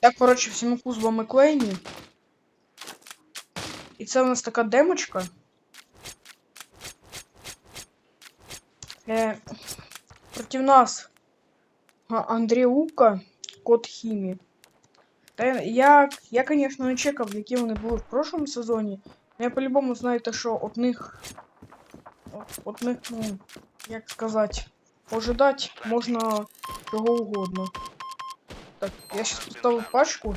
Так, коротше, всім з вами Клейні. І це у нас така демочка. Е, проти нас Андріука, кот Хімі. Та я, я, конечно, не чекав, які вони були в прошлому сезоні. Но я по-любому що от них. От них, ну, як сказати, ожидать можна чого угодно. Так, я сейчас поставлю пачку.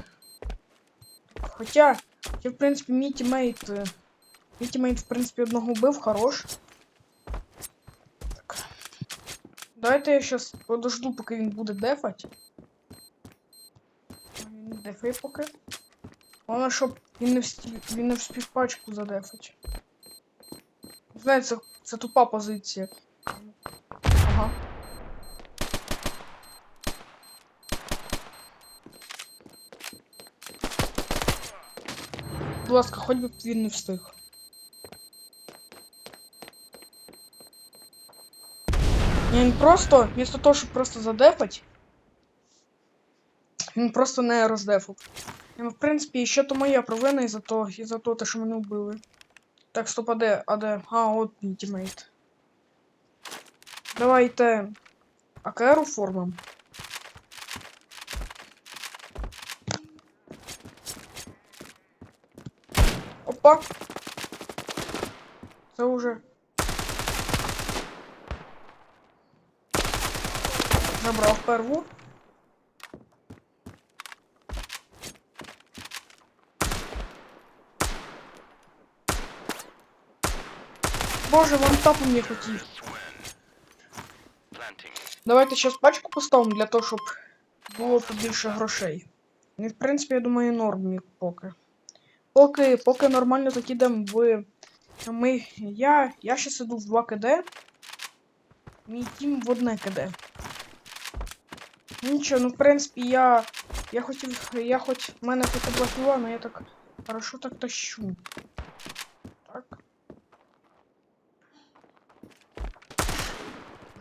Хоча, я, в принципі, мій тімейт. е, Мій тімейт, в принципі, одного вбив, хорош. Так. Давайте я сейчас подожду, поки він буде дефать. Не дефає поки. Головне, щоб він не встиг, він не встиг пачку задефать. Знаєте, це, тупа позиція. Ага. Будь ласка, хоч би він не встиг. Він просто, вместо того, щоб просто задефать, він просто не роздефав. В принципі, ще то моя провина із-за того, із-за того, що мене вбили. Так, стоп, а де? А де? А, от мій тімейт. Давайте АКР оформимо. Опа. Це уже. Забрав перву. Боже, вон тапу не хотів. Давайте зараз пачку поставимо для того, щоб було побільше грошей. І, в принципі, я думаю, норм поки. Поки, поки нормально так ідемо в. Ми. Я. Я щас іду в 2 КД. Мій тім в одне КД. Нічого, ну в принципі я. Я хотів. Я хоч. В мене хоч і блокіла, але я так. Хорошо так тащу. Так.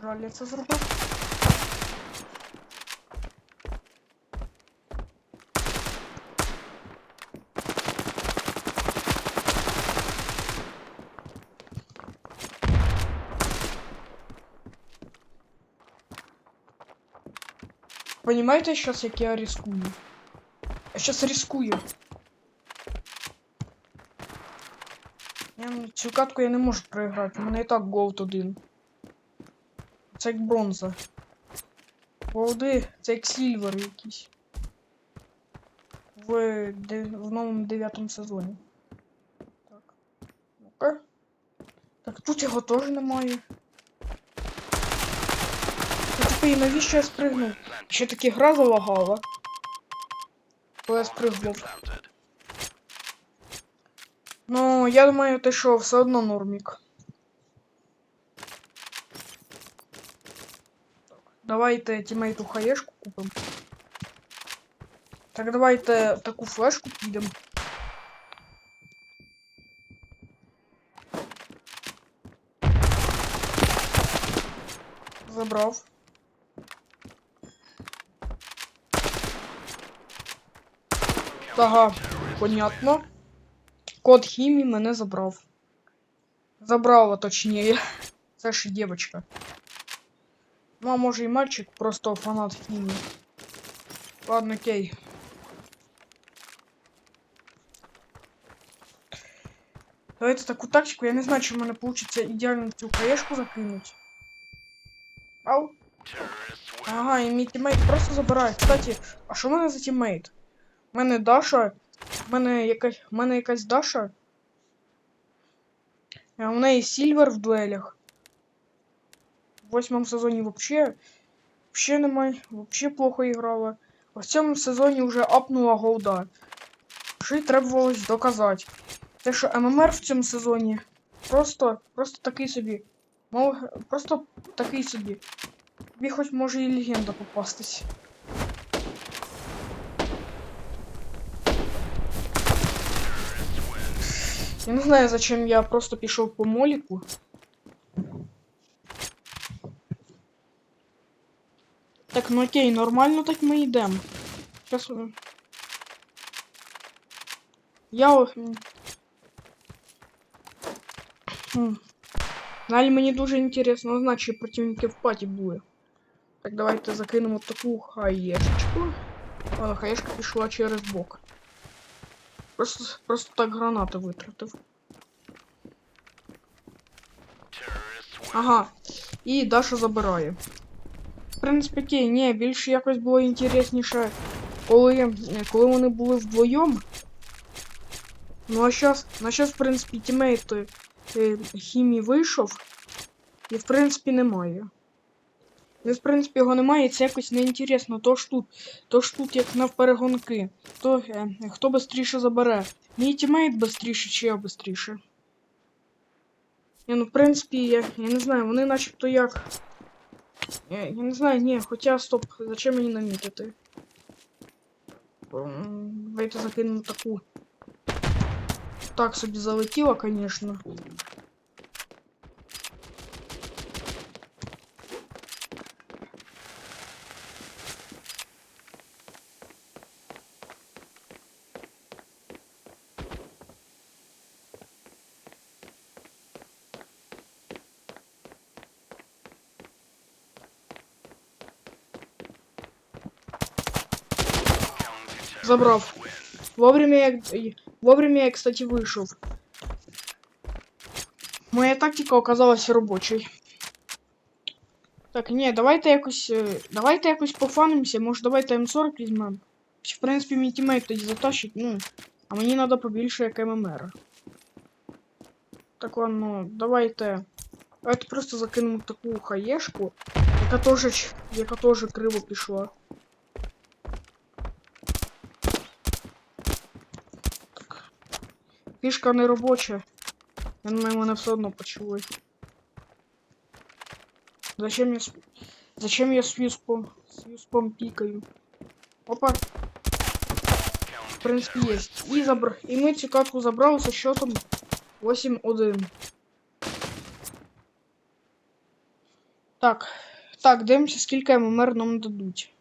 Жаль, я це зробив. Понимаете сейчас, як я рискую? Я сейчас рискую. Я, цю катку я не можу проіграти, у мене і так голд один. Це як бронза. Голди, це як сільвер якийсь. В, де, в новому дев'ятому сезоні. Так. Ну-ка. Так, тут його теж немає. І навіщо я спригнув? Ще таки гра залагала. Коли я спригнув. Ну, я думаю, ти що, все одно нормік. Давайте тімейту хаєшку купимо. Так, давайте таку флешку підемо. Забрав. Ага, понятно. Код хімії мене забрав. Забрала, точніше. Це ж дівчинка. Ну, а може і мальчик, просто фанат хімії. Ладно, окей. Давайте таку тактику, я не знаю, чи в мене вийде ідеально цю хаєшку закинути. Ау. Ага, і мій тімейт просто забирає. Кстати, а що в мене за тімейт? У мене Даша. У мене якась. У мене якась Даша. А у неї Сільвер в дуелях. В восьмому сезоні вообще. Вообще немає. Вообще плохо іграла. А в цьому сезоні вже апнула голда. Що й требувалось доказати. Те, що ММР в цьому сезоні просто. Просто такий собі. Мов, просто такий собі. Тобі хоч може і легенда попастись. Я не знаю, зачем я просто пішов по моліку. Так, ну окей, нормально так ми йдемо. Сейчас. Я. о- м. Хм. Далі мені дуже інтересно, значить противники в паті були. Так, давайте закинемо таку хаєшечку. А, хаєшка пішла через бок. Просто, просто так гранати витратив. Ага. І Даша забирає. В принципі, окей, ні, більше якось було інтересніше, коли, коли вони були вдвоєм. Ну а щас, на щас, в принципі, тімейт е, хімії вийшов. І в принципі немає. Ну, в принципі, його немає, і це якось неінтересно. То ж тут, то ж тут як навперегонки. То е, хто швидше забере? Мій тімейт швидше чи я швидше? Ні, ну в принципі, я, я не знаю, вони начебто як. Я, я не знаю, ні, хоча стоп, зачем мені намітити? Давайте закинемо таку. Так собі залетіло, конечно. Забрав. Вовремя я, й- вовремя я, кстати, вийшов. Моя тактика оказалась робочою. Так, ні, давайте якось. е, Давайте якось пофанимося, може давайте М40 візьмемо. Чи, В принципі, мій тімейт тоді затащить, ну. А мені треба побільше як ММР. Так ладно, давайте. Давайте просто закинемо таку хаєшку, яка теж, ч- яка теж криво пішла. Фішка не робоча. Думаю, мене все одно почули. Зачем я. Зачем я с виспом, с виспом пикаю? Опа. В принципе, есть. И, забр... и мы цю катку забрали со счетом 8-1. Так. Так, дивимося, скільки ММР нам дадуть.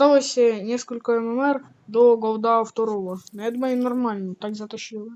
Осталось э, несколько ММР до голда второго. Но я думаю, нормально, так затащили.